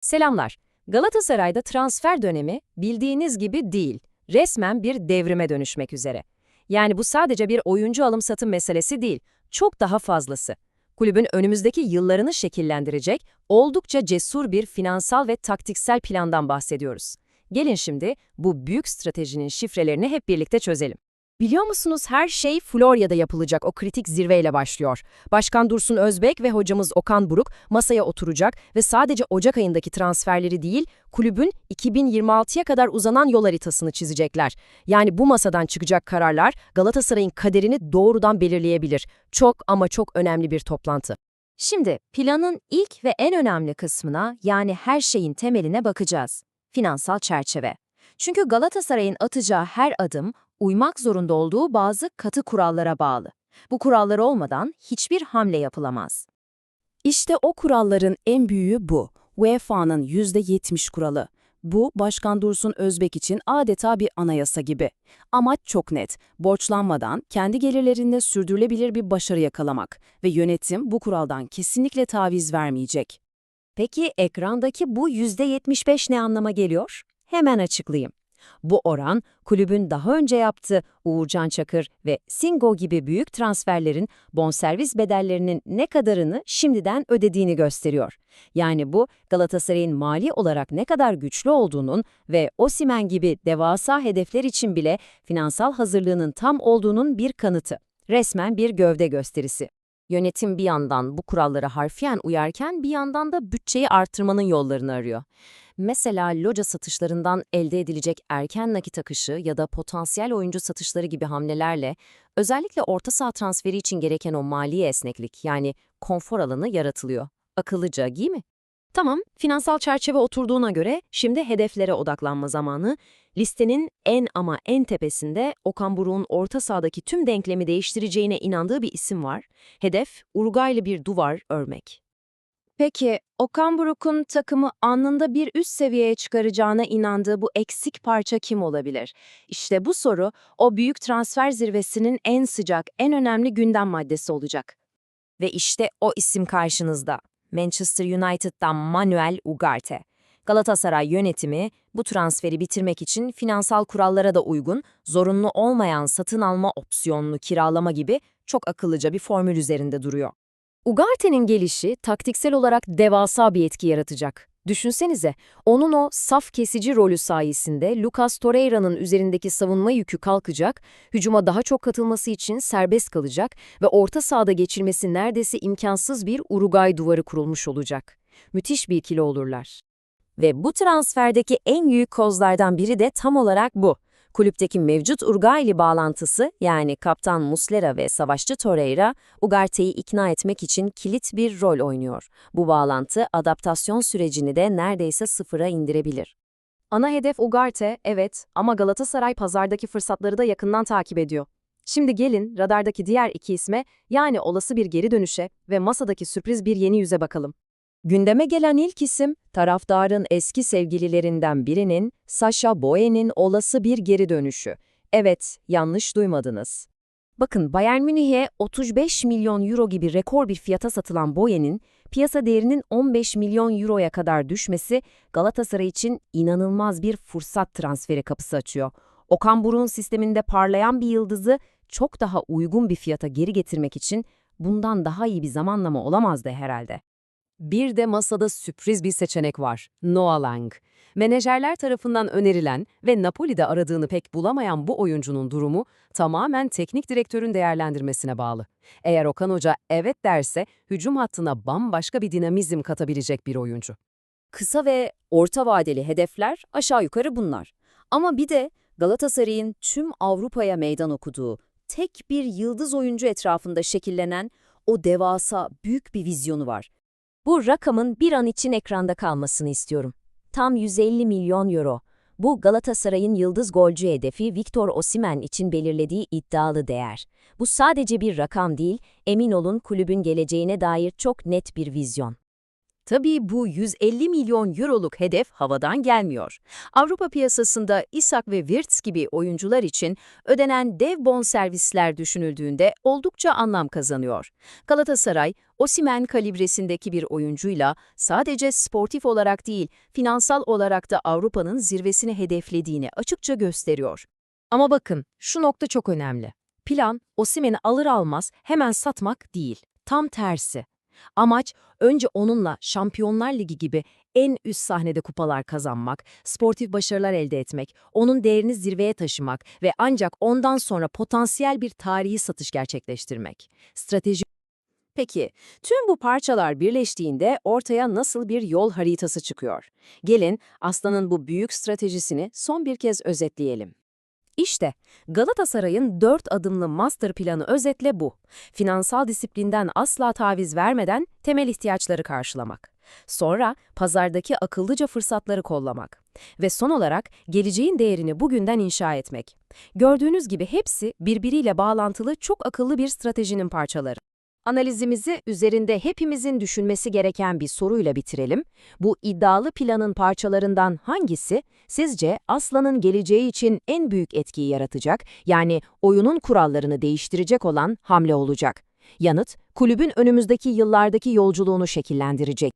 Selamlar. Galatasaray'da transfer dönemi bildiğiniz gibi değil. Resmen bir devrime dönüşmek üzere. Yani bu sadece bir oyuncu alım satım meselesi değil. Çok daha fazlası. Kulübün önümüzdeki yıllarını şekillendirecek oldukça cesur bir finansal ve taktiksel plandan bahsediyoruz. Gelin şimdi bu büyük stratejinin şifrelerini hep birlikte çözelim. Biliyor musunuz her şey Florya'da yapılacak o kritik zirveyle başlıyor. Başkan Dursun Özbek ve hocamız Okan Buruk masaya oturacak ve sadece Ocak ayındaki transferleri değil, kulübün 2026'ya kadar uzanan yol haritasını çizecekler. Yani bu masadan çıkacak kararlar Galatasaray'ın kaderini doğrudan belirleyebilir. Çok ama çok önemli bir toplantı. Şimdi planın ilk ve en önemli kısmına yani her şeyin temeline bakacağız. Finansal çerçeve. Çünkü Galatasaray'ın atacağı her adım uymak zorunda olduğu bazı katı kurallara bağlı. Bu kurallar olmadan hiçbir hamle yapılamaz. İşte o kuralların en büyüğü bu. UEFA'nın %70 kuralı. Bu, Başkan Dursun Özbek için adeta bir anayasa gibi. Amaç çok net. Borçlanmadan, kendi gelirlerinde sürdürülebilir bir başarı yakalamak. Ve yönetim bu kuraldan kesinlikle taviz vermeyecek. Peki ekrandaki bu %75 ne anlama geliyor? Hemen açıklayayım. Bu oran, kulübün daha önce yaptığı Uğurcan Çakır ve Singo gibi büyük transferlerin bonservis bedellerinin ne kadarını şimdiden ödediğini gösteriyor. Yani bu, Galatasaray'ın mali olarak ne kadar güçlü olduğunun ve Osimen gibi devasa hedefler için bile finansal hazırlığının tam olduğunun bir kanıtı. Resmen bir gövde gösterisi. Yönetim bir yandan bu kurallara harfiyen uyarken bir yandan da bütçeyi artırmanın yollarını arıyor. Mesela loca satışlarından elde edilecek erken nakit akışı ya da potansiyel oyuncu satışları gibi hamlelerle özellikle orta saha transferi için gereken o mali esneklik yani konfor alanı yaratılıyor. Akıllıca değil mi? Tamam, finansal çerçeve oturduğuna göre şimdi hedeflere odaklanma zamanı. Listenin en ama en tepesinde Okan Buruk'un orta sahadaki tüm denklemi değiştireceğine inandığı bir isim var. Hedef, Uruguaylı bir duvar örmek. Peki, Okan Buruk'un takımı anında bir üst seviyeye çıkaracağına inandığı bu eksik parça kim olabilir? İşte bu soru, o büyük transfer zirvesinin en sıcak, en önemli gündem maddesi olacak. Ve işte o isim karşınızda. Manchester United'dan Manuel Ugarte. Galatasaray yönetimi bu transferi bitirmek için finansal kurallara da uygun, zorunlu olmayan satın alma opsiyonlu kiralama gibi çok akıllıca bir formül üzerinde duruyor. Ugarte'nin gelişi taktiksel olarak devasa bir etki yaratacak. Düşünsenize, onun o saf kesici rolü sayesinde Lucas Torreira'nın üzerindeki savunma yükü kalkacak, hücuma daha çok katılması için serbest kalacak ve orta sahada geçirmesi neredeyse imkansız bir Uruguay duvarı kurulmuş olacak. Müthiş bir ikili olurlar. Ve bu transferdeki en büyük kozlardan biri de tam olarak bu. Kulüpteki mevcut Uruguaylı bağlantısı yani kaptan Muslera ve savaşçı Torreira, Ugarte'yi ikna etmek için kilit bir rol oynuyor. Bu bağlantı adaptasyon sürecini de neredeyse sıfıra indirebilir. Ana hedef Ugarte, evet ama Galatasaray pazardaki fırsatları da yakından takip ediyor. Şimdi gelin radardaki diğer iki isme yani olası bir geri dönüşe ve masadaki sürpriz bir yeni yüze bakalım. Gündeme gelen ilk isim, taraftarın eski sevgililerinden birinin, Sasha Boye'nin olası bir geri dönüşü. Evet, yanlış duymadınız. Bakın Bayern Münih'e 35 milyon euro gibi rekor bir fiyata satılan Boye'nin, piyasa değerinin 15 milyon euroya kadar düşmesi Galatasaray için inanılmaz bir fırsat transferi kapısı açıyor. Okan Buruk'un sisteminde parlayan bir yıldızı çok daha uygun bir fiyata geri getirmek için bundan daha iyi bir zamanlama olamazdı herhalde. Bir de masada sürpriz bir seçenek var. Noah Lang. Menajerler tarafından önerilen ve Napoli'de aradığını pek bulamayan bu oyuncunun durumu tamamen teknik direktörün değerlendirmesine bağlı. Eğer Okan Hoca evet derse hücum hattına bambaşka bir dinamizm katabilecek bir oyuncu. Kısa ve orta vadeli hedefler aşağı yukarı bunlar. Ama bir de Galatasaray'ın tüm Avrupa'ya meydan okuduğu, tek bir yıldız oyuncu etrafında şekillenen o devasa büyük bir vizyonu var. Bu rakamın bir an için ekranda kalmasını istiyorum. Tam 150 milyon euro. Bu Galatasaray'ın yıldız golcü hedefi Victor Osimen için belirlediği iddialı değer. Bu sadece bir rakam değil, emin olun kulübün geleceğine dair çok net bir vizyon. Tabii bu 150 milyon euroluk hedef havadan gelmiyor. Avrupa piyasasında Isak ve Wirtz gibi oyuncular için ödenen dev bonservisler düşünüldüğünde oldukça anlam kazanıyor. Galatasaray, Osimhen kalibresindeki bir oyuncuyla sadece sportif olarak değil, finansal olarak da Avrupa'nın zirvesini hedeflediğini açıkça gösteriyor. Ama bakın, şu nokta çok önemli. Plan, Osimhen'i alır almaz hemen satmak değil. Tam tersi. Amaç, önce onunla Şampiyonlar Ligi gibi en üst sahnede kupalar kazanmak, sportif başarılar elde etmek, onun değerini zirveye taşımak ve ancak ondan sonra potansiyel bir tarihi satış gerçekleştirmek. Strateji Peki, tüm bu parçalar birleştiğinde ortaya nasıl bir yol haritası çıkıyor? Gelin, Aslan'ın bu büyük stratejisini son bir kez özetleyelim. İşte Galatasaray'ın dört adımlı master planı özetle bu. Finansal disiplinden asla taviz vermeden temel ihtiyaçları karşılamak. Sonra pazardaki akıllıca fırsatları kollamak. Ve son olarak geleceğin değerini bugünden inşa etmek. Gördüğünüz gibi hepsi birbiriyle bağlantılı çok akıllı bir stratejinin parçaları. Analizimizi üzerinde hepimizin düşünmesi gereken bir soruyla bitirelim. Bu iddialı planın parçalarından hangisi sizce Aslan'ın geleceği için en büyük etkiyi yaratacak, yani oyunun kurallarını değiştirecek olan hamle olacak? Yanıt, kulübün önümüzdeki yıllardaki yolculuğunu şekillendirecek.